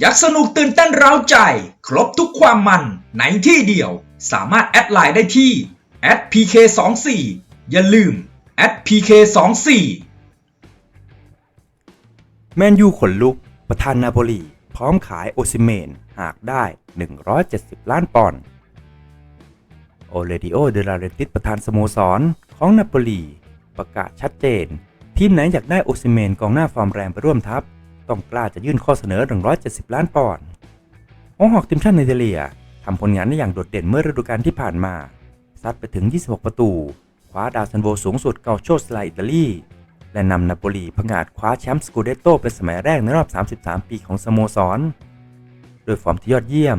อยากสนุกตื่นเต้นเร้าใจ ครบทุกความมันในที่เดียว สามารถแอดไลน์ได้ที่ @pk24 อย่าลืม @pk24 แมนยูขนลุก ประธานนาโปลี พร้อมขายโอซิเมน หากได้ 170 ล้านปอนด์โอเลดิโอเดลาเรติสประธานสโมสรของนาโปลี ประกาศชัดเจน ทีมไหนอยากได้โอซิเมนกองหน้าฟอร์มแรงไปร่วมทัพ ต้องกล้าจะยื่นข้อเสนอ 170 ล้านปอนด์โอหอกทีมชาติเนเธอร์แลนด์ทำผลงานได้อย่างโดดเด่นเมื่อฤดูกาลที่ผ่านมาซัดไปถึง 26 ประตู คว้าดาวซันโวสูงสุดเกาโชสไลอิตาลี และนำนาโปลีผงาดคว้าแชมป์สกูเดตโตเป็นสมัยแรกในรอบ 33 ปีของสโมสร โดยฟอร์มที่ยอดเยี่ยม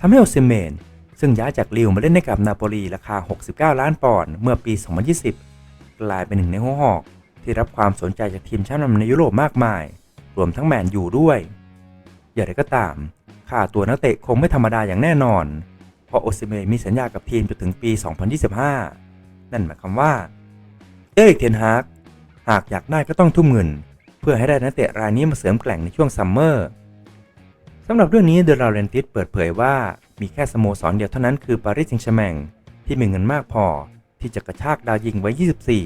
ทำให้โอซิเมน ซึ่งย้ายจากลิวมาเล่นให้กับนาโปลีราคา 69 ล้านปอนด์เมื่อปี 2020 กลายเป็นหนึ่งในหัวหอก ที่รับความสนใจจากทีมชั้นนำในยุโรปมากมาย รวมทั้งแมนยูด้วย อย่างไรก็ตาม ค่าตัวนักเตะคงไม่ธรรมดาอย่างแน่นอน เพราะโอซิเมมีสัญญากับทีมจนถึงปี 2025 นั่นหมายความว่า เอริกเทนฮากหากอยากได้ก็ต้องทุ่มเงิน เพื่อให้ได้นักเตะรายนี้มาเสริมแกล่งในช่วงซัมเมอร์สำหรับเรื่องนี้เดลาเรนติสเปิดเผยว่ามีแค่สโมสรเดียวเท่านั้นคือปารีสแซงต์แชร์แมงที่มีเงินมากพอที่จะกระชากดาวยิงไว้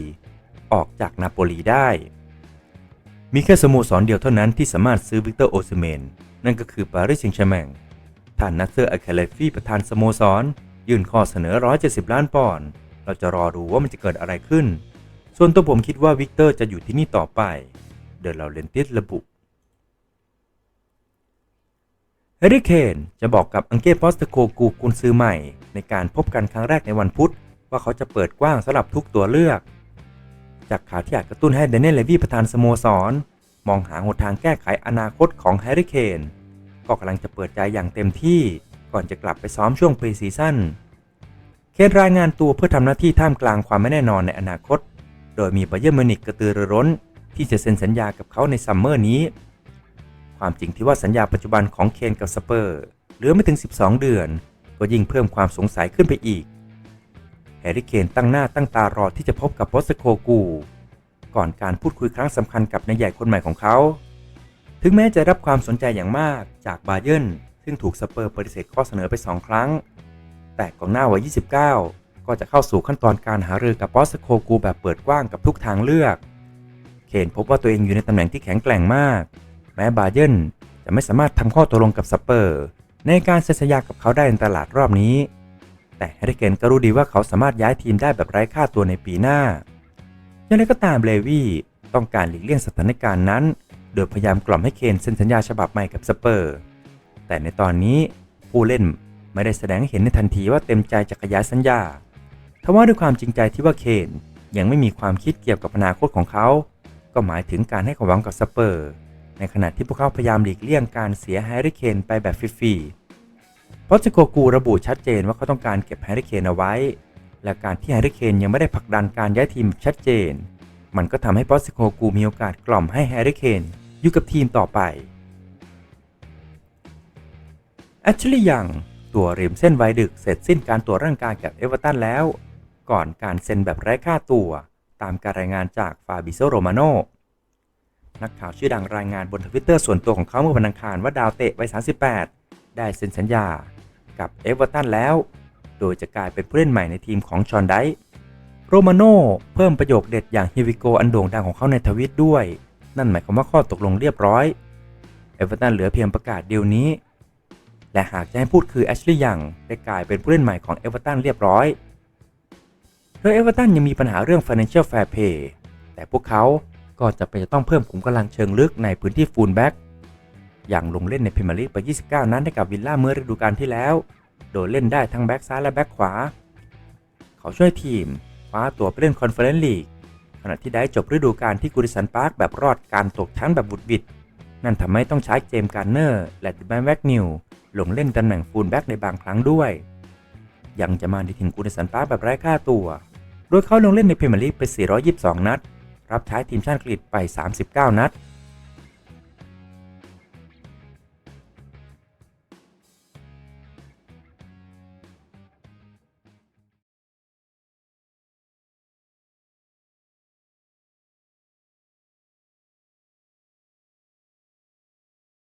24 ออกจากนาโปลีได้ มีแค่สโมสรเดียวเท่านั้นที่สามารถซื้อวิกเตอร์โอซิเมน นั่นก็คือปารีสแซงต์แชร์แมงท่านนัสเซอร์อัลเคเลฟี่ประธานสโมสร ยื่นข้อเสนอ 170 ล้านปอนด์เราจะรอดูว่ามันจะเกิดอะไรขึ้น ส่วนตัวผมคิดว่าวิกเตอร์จะอยู่ที่นี่ต่อไป เดลาเรนติสระบุเฮริเคนจะบอกกับอังเก้ปอสเตโกกูกุนซื้อใหม่ ในการพบกันครั้งแรกในวันพุธ ว่าเขาจะเปิดกว้างสำหรับทุกตัวเลือก จากข่าวที่อาจกระตุ้นให้เดนเนลเลวีประธานสโมสร มองหาหนทางแก้ไขอนาคตของแฮร์รี่เคนก็กำลังจะเปิดใจอย่างเต็มที่ก่อนจะกลับไปซ้อมช่วงปรีซีซั่นเคนรายงานตัวเพื่อทำหน้าที่ท่ามกลางความไม่แน่นอนในอนาคต โดยมีบเยอร์มิวนิกกระตือรือร้น ที่จะเซ็นสัญญากับเขาในซัมเมอร์นี้ ความจริงที่ว่าสัญญาปัจจุบันของเคนกับสเปอร์เหลือไม่ถึง 12 เดือน ก็ยิ่งเพิ่มความสงสัยขึ้นไปอีก แฮร์รี่เคนตั้งหน้าตั้งตารอที่จะพบกับโปสโคกู ก่อนการพูดคุยครั้งสำคัญกับนายใหญ่คนใหม่ของเขา ถึงแม้จะรับความสนใจอย่างมากจากบาเยิร์นซึ่งถูกสเปอร์ปฏิเสธข้อเสนอไป 2 ครั้ง แต่กองหน้าวัย 29 ก็จะเข้าสู่ขั้นตอนการหารือกับปอสโคกูแบบเปิดกว้างกับทุกทางเลือก เคนพบว่าตัวเองอยู่ในตำแหน่งที่แข็งแกร่งมาก แม้บาเยิร์นจะไม่สามารถทำข้อตกลงกับสเปอร์ ในการเซ็นสัญญากับเขาได้ในตลาดรอบนี้ แต่แฮร์รี่เคนก็รู้ดีว่าเขาสามารถย้ายทีมได้แบบไร้ค่าตัวในปีหน้า อย่างไรก็ตามเลวี่ต้องการหลีกเลี่ยงสถานการณ์นั้น โดยพยายามกล่อมให้เคนเซ็นสัญญาฉบับใหม่กับสเปอร์ แต่ในตอนนี้ผู้เล่นไม่ได้แสดงให้เห็นในทันทีว่าเต็มใจจะขยายสัญญาทว่าด้วยความจริงใจที่ว่าเคนยังไม่มีความคิดเกี่ยวกับอนาคตของเขา ก็หมายถึงการให้ความหวังกับสเปอร์ ในขณะที่พวกเขาพยายามหลีกเลี่ยงการเสียแฮร์รี่เคนไปแบบฟรีๆ ราะจโกกูระบุชัดเจนว่าเขาต้องการเก็บแฮร์รี่เคนเอาไว้ และการที่แฮร์รี่เคนยังไม่ได้ผลักดันการย้ายทีมชัดเจน มันก็ทำให้ปอสโคกูมีโอกาสกล่อมให้แฮร์รี่เคนอยู่กับทีมต่อไปแอชลีย์ยังตัวริมเส้นไวดึกเสร็จสิ้นการตรวจร่างกายกับเอเวอร์ตันแล้ว ก่อนการเซ็นแบบไร้ค่าตัว ตามการรายงานจากฟาบิโซโรมาโนนักข่าวชื่อดังรายงานบนทวิตเตอร์ส่วนตัวของเขาเมื่อวันอังคารว่าดาวเตะวัย38 ได้เซ็นสัญญา กับเอเวอร์ตันแล้ว โดยจะกลายเป็นผู้เล่นใหม่ในทีมของชอนไดโรมาโนเพิ่มประโยคเด็ดอย่างฮิวิโกอันโด่งดังของเขาในทวิตด้วย นั่นหมายความว่าข้อตกลงเรียบร้อย เอเวอร์ตันเหลือเพียงประกาศเดียวนี้ และหากจะให้พูดคือแอชลีย์ยังได้กลายเป็นผู้เล่นใหม่ของเอเวอร์ตันเรียบร้อยโดยเอเวอร์ตันยังมีปัญหาเรื่อง Financial Fair Play แต่พวกเขาก็จะไปนจะต้องเพิ่มขุมกำลังเชิงลึกในพื้นที่ฟูลแบ็ก อย่างลงเล่นในพรีเมียร์ลีกไป 29 นัดให้กับวิลล่าเมื่อฤดูกาลที่แล้ว โดยเล่นได้ทั้งแบ็กซ้ายและแบ็กขวา เขาช่วยทีมคว้าตัวไปเล่นคอนเฟอเรนซ์ลีกขณะที่ได้จบฤดูกาลที่กูริสันพาร์คแบบรอดการตกชั้นแบบบุดบิด นั่นทำให้ต้องใช้เจมส์การ์เนอร์และดิแบนแวกนิวลงเล่นตำแหน่งฟูลแบ็กในบางครั้งด้วย ยังจะมาในทีมกูริสันพาร์คแบบไร้ค่าตัว โดยเขาลงเล่นในพรีเมียร์ลีกไป 422 นัด รับใช้ทีมชาติอังกฤษไป 39 นัด